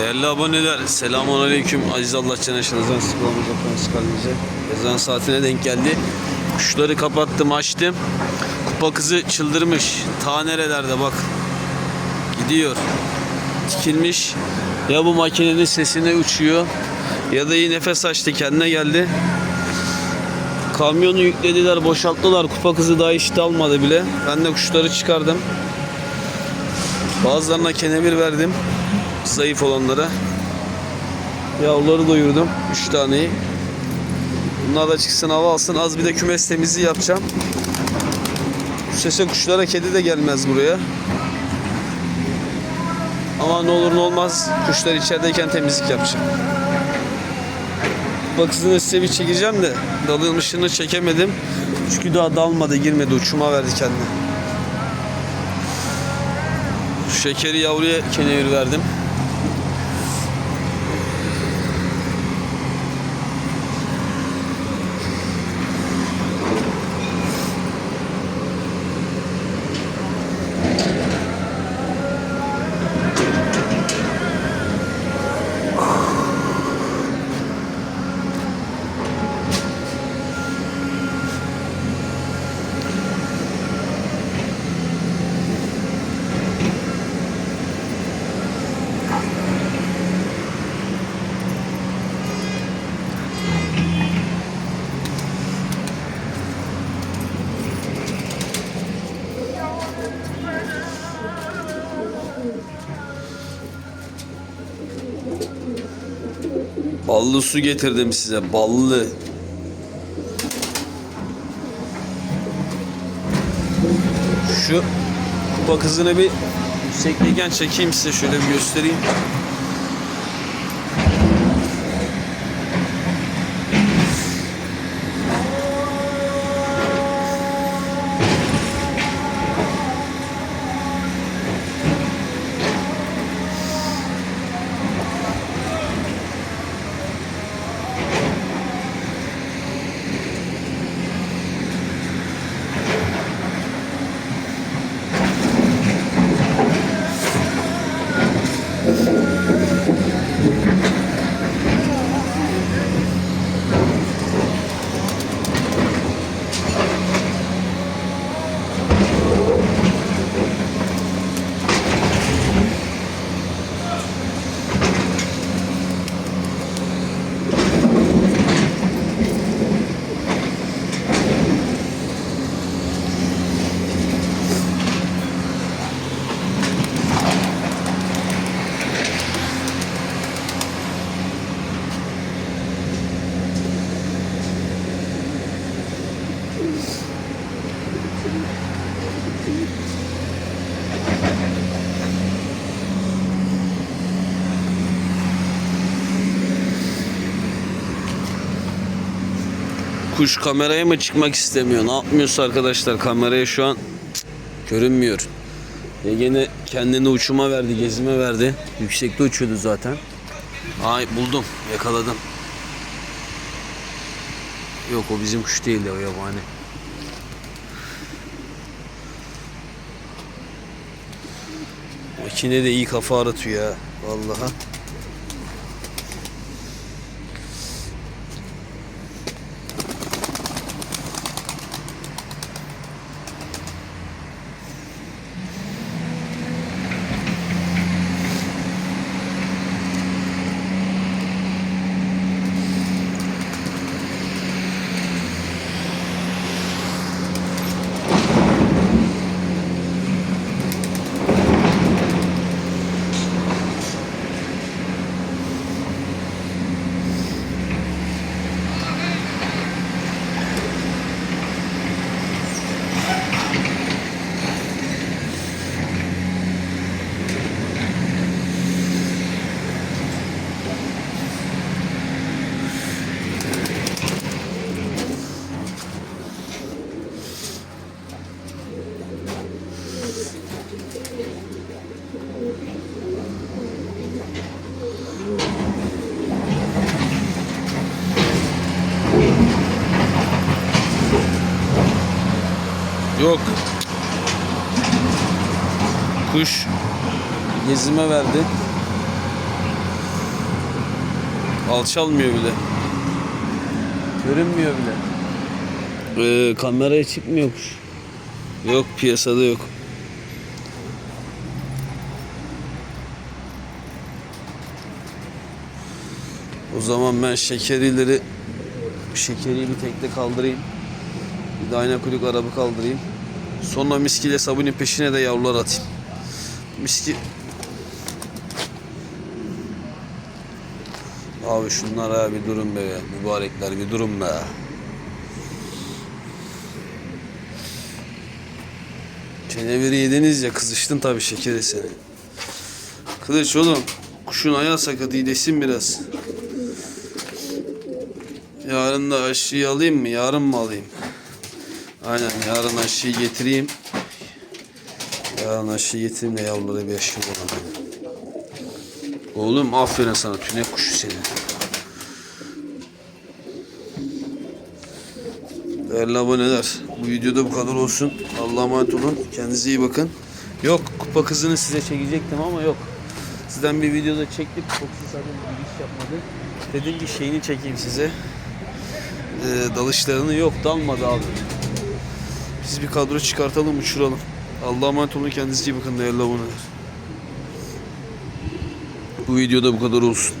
Değerli aboneler, selamun aleyküm. Aziz Allah Caneşanızdan sıkılamayacaktan sıkalmayacak. Ezan saatine denk geldi. Kuşları kapattım, açtım. Kupa kızı çıldırmış. Ta nerelerde bak. Gidiyor. Tikilmiş. Ya bu makinenin sesine uçuyor. Ya da iyi nefes açtı, kendine geldi. Kamyonu yüklediler, boşalttılar. Kupa kızı daha işte almadı bile. Ben de kuşları çıkardım. Bazılarına kenevir verdim. Zayıf olanlara. Yavruları doyurdum. 3 taneyi. Bunlar da çıksın hava alsın. Az bir de kümes temizliği yapacağım. Sese kuşlara kedi de gelmez buraya. Ama ne olur ne olmaz kuşlar içerideyken temizlik yapacağım. Bakısını size bir çekeceğim de dalılmışını çekemedim. Çünkü daha dalmadı girmedi uçuma verdi kendine. Şekeri yavruya kenevir verdim. Ballı su getirdim size. Ballı. Şu kupa kızını bir yüksekliyken çekeyim size şöyle bir göstereyim. Kuş kameraya mı çıkmak istemiyor? Ne yapmıyorsa arkadaşlar kameraya şu an cık, görünmüyor. Ya gene kendini uçuma verdi, gezime verdi. Yüksekte uçuyordu zaten. Ay buldum, yakaladım. Yok o bizim kuş değil de o yabani. Makine de iyi kafa aratıyor ya. Vallahi. Yok. Kuş gezime verdi. Alçalmıyor bile. Görünmüyor bile. Ee, kameraya çıkmıyormuş. Yok piyasada yok. O zaman ben şekerileri şekeri bir tekte kaldırayım. Bir de ayna kuyruk arabı kaldırayım. Sonra miskiyle sabunun peşine de yavrular atayım. Miski Abi şunlar ha bir durun be mübarekler bir durun be. Keneviri yediniz ya kızıştın tabii şekeri seni. Kılıç oğlum kuşun ayağı sakat iyileşsin biraz. Yarın da aşıyı alayım mı? Yarın mı alayım? Aynen yarın aşıyı getireyim. Yarın aşıyı getireyim de yavrulara bir aşı bulalım. Oğlum aferin sana tünek kuşu seni. Değerli aboneler bu videoda bu kadar olsun. Allah'a emanet olun. Kendinize iyi bakın. Yok kupa kızını size çekecektim ama yok. Sizden bir videoda çektik. Kızı zaten giriş yapmadı. Dedim bir şeyini çekeyim size. Ee, dalışlarını yok dalmadı abi. Biz bir kadro çıkartalım uçuralım. Allah'a emanet olun. Kendinize iyi bakın değerli aboneler. Bu videoda bu kadar olsun.